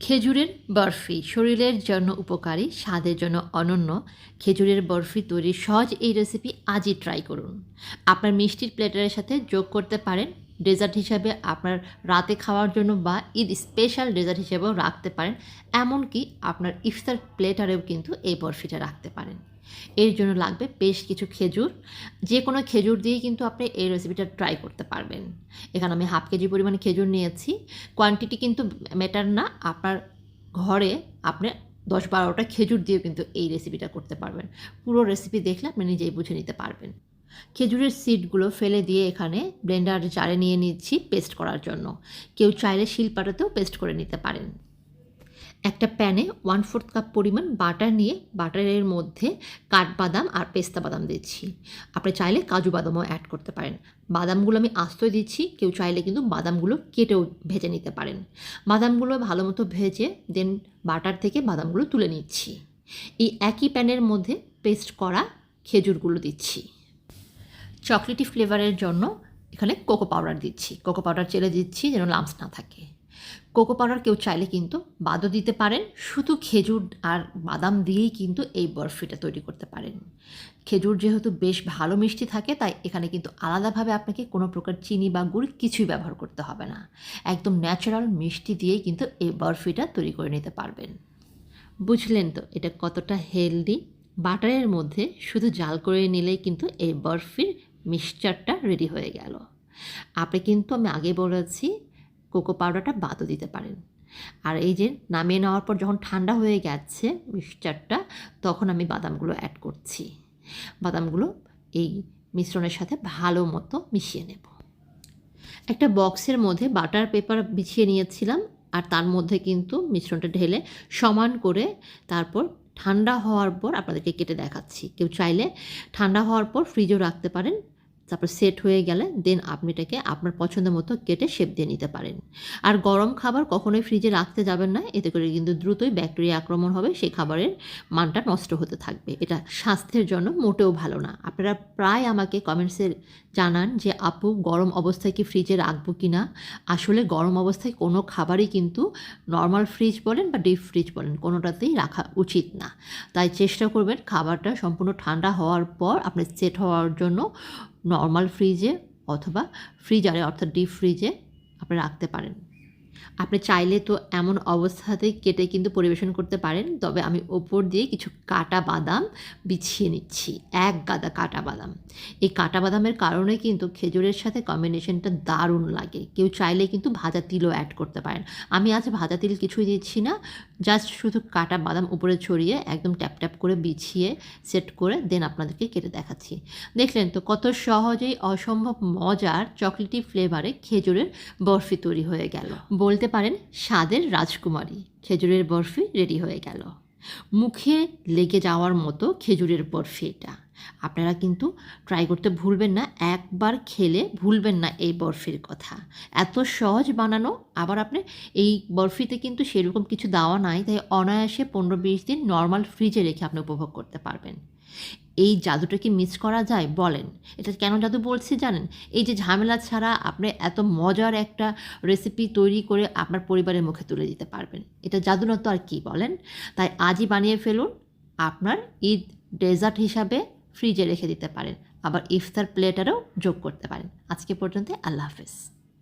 খেজুরের বরফি, শরীরের জন্য উপকারী, স্বাদের জন্য অনন্য। খেজুরের বরফি তৈরির সহজ এই রেসিপি আজই ট্রাই করুন। আপনার মিষ্টির প্লেটারের সাথে যোগ করতে পারেন। ডেজার্ট হিসাবে আপনার রাতে খাওয়ার জন্য বা ঈদ স্পেশাল ডেজার্ট হিসেবেও রাখতে পারেন। এমনকি আপনার ইফতার প্লেটারেও কিন্তু এই বরফিটা রাখতে পারেন। এর জন্য লাগবে বেশ কিছু খেজুর। যে কোনো খেজুর দিয়ে কিন্তু আপনি এই রেসিপিটা ট্রাই করতে পারবেন। এখানে আমি হাফ কেজি পরিমাণে খেজুর নিয়েছি। কোয়ান্টিটি কিন্তু ম্যাটার না। আপনার ঘরে আপনি দশ বারোটা খেজুর দিয়েও কিন্তু এই রেসিপিটা করতে পারবেন। পুরো রেসিপি দেখলে আপনি নিজেই বুঝে নিতে পারবেন। খেজুরের সিডগুলো ফেলে দিয়ে এখানে ব্লেন্ডার জারে নিয়ে নিচ্ছি পেস্ট করার জন্য। কেউ চাইলে শিলপাটাতেও পেস্ট করে নিতে পারেন। একটা প্যানে ওয়ান ফোর্থ কাপ পরিমাণ বাটার নিয়ে বাটারের মধ্যে কাঠবাদাম আর পেস্তা বাদাম দিচ্ছি। আপনি চাইলে কাজু বাদামও অ্যাড করতে পারেন। বাদামগুলো আমি আস্তই দিচ্ছি, কেউ চাইলে কিন্তু বাদামগুলো কেটেও ভেজে নিতে পারেন। বাদামগুলো ভালো মতো ভেজে দেন বাটার থেকে বাদামগুলো তুলে নিচ্ছি। এই একই প্যানের মধ্যে পেস্ট করা খেজুরগুলো দিচ্ছি। চকলেটি ফ্লেভারের জন্য এখানে কোকো পাউডার দিচ্ছি। কোকো পাউডার চেলে দিচ্ছি যেন লামস না থাকে। কোকো পাউডার কেউ চাইলে কিন্তু বাদও দিতে পারেন। শুধু খেজুর আর বাদাম দিয়েই কিন্তু এই বরফিটা তৈরি করতে পারেন। খেজুর যেহেতু বেশ ভালো মিষ্টি থাকে, তাই এখানে কিন্তু আলাদাভাবে আপনাকে কোনো প্রকার চিনি বা গুড় কিছুই ব্যবহার করতে হবে না। একদম ন্যাচারাল মিষ্টি দিয়েই কিন্তু এই বরফিটা তৈরি করে নিতে পারবেন। বুঝলেন তো, এটা কতটা হেলদি? বাটারের মধ্যে শুধু জাল করে নিলেই কিন্তু এই বরফির মিক্সচারটা রেডি হয়ে গেল। আপনি কিন্তু আমি আগে বলেছি কোকো পাউডারটা বাদও দিতে পারেন। আর এই যে নামিয়ে নেওয়ার পর যখন ঠান্ডা হয়ে গেছে মিক্সচারটা, তখন আমি বাদামগুলো অ্যাড করছি। বাদামগুলো এই মিশ্রণের সাথে ভালো মতো মিশিয়ে নেব। একটা বক্সের মধ্যে বাটার পেপার বিছিয়ে নিয়েছিলাম, আর তার মধ্যে কিন্তু মিশ্রণটা ঢেলে সমান করে তারপর ঠান্ডা হওয়ার পর আপনাদেরকে কেটে দেখাচ্ছি। কেউ চাইলে ঠান্ডা হওয়ার পর ফ্রিজও রাখতে পারেন। তারপর সেট হয়ে গেলে দেন আপনি এটাকে আপনার পছন্দ মতো কেটে শেপ দিয়ে নিতে পারেন। আর গরম খাবার কখনোই ফ্রিজে রাখতে যাবেন না, এতে করে কিন্তু দ্রুতই ব্যাকটেরিয়া আক্রমণ হবে, সেই খাবারের মানটা নষ্ট হতে থাকবে। এটা স্বাস্থ্যের জন্য মোটেও ভালো না। আপনারা প্রায় আমাকে কমেন্টসে জানান যে, আপু, গরম অবস্থায় কি ফ্রিজে রাখব কি না আসলে গরম অবস্থায় কোনো খাবারই কিন্তু নর্মাল ফ্রিজ বলেন বা ডিপ ফ্রিজ বলেন, কোনোটাতেই রাখা উচিত না। তাই চেষ্টা করবেন খাবারটা সম্পূর্ণ ঠান্ডা হওয়ার পর আপনি সেট হওয়ার জন্য নর্মাল ফ্রিজে অথবা ফ্রিজারে অর্থাৎ ডিপ ফ্রিজে আপনি রাখতে পারেন। আপনি চাইলে তো এমন অবস্থাতেই কেটে কিন্তু পরিবেশন করতে পারেন, তবে আমি ওপর দিয়ে কিছু কাটা বাদাম বিছিয়ে নিচ্ছি, এক গাদা কাটা বাদাম। এই কাটা বাদামের কারণে কিন্তু খেজুরের সাথে কম্বিনেশনটা দারুণ লাগে। কেউ চাইলে কিন্তু ভাজা তিলও অ্যাড করতে পারেন। আমি আজ ভাজা তিল কিছুই দিচ্ছি না জাস্ট শুধু কাটা বাদাম উপরে ছড়িয়ে একদম ট্যাপ ট্যাপ করে বিছিয়ে সেট করে দেন আপনাদেরকে কেটে দেখাচ্ছি। দেখলেন তো কত সহজেই অসম্ভব মজার চকলেটি ফ্লেভারে খেজুরের বরফি তৈরি হয়ে গেল। বলতে পারেন স্বাদের রাজকুমারী। খেজুরের বরফি রেডি হয়ে গেল। মুখে লেগে যাওয়ার মতো খেজুরের বরফি এটা। আপনারা কিন্তু ট্রাই করতে ভুলবেন না, একবার খেলে ভুলবেন না এই বরফির কথা। এত সহজ বানানো, আবার আপনি এই বরফিতে কিন্তু সেরকম কিছু দেওয়া নাই, তাই অনায়াসে পনেরো বিশ দিন নর্মাল ফ্রিজে রেখে আপনি উপভোগ করতে পারবেন। এই জাদুটা কি মিস করা যায়? বলেন। এটা কেন জাদু বলছি জানেন? এই যে ঝামেলা ছাড়া আপনি এত মজার একটা রেসিপি তৈরি করে আপনার পরিবারের মুখে তুলে দিতে পারবেন। এটা জাদু না তো আর কি বলেন? তাই আজই বানিয়ে ফেলুন। আপনার ঈদ ডেজার্ট হিসাবে ফ্রিজে রেখে দিতে পারেন। আবার ইফতার প্লেটারও যোগ করতে পারেন। আজকে পর্যন্ত আল্লাহ হাফেজ।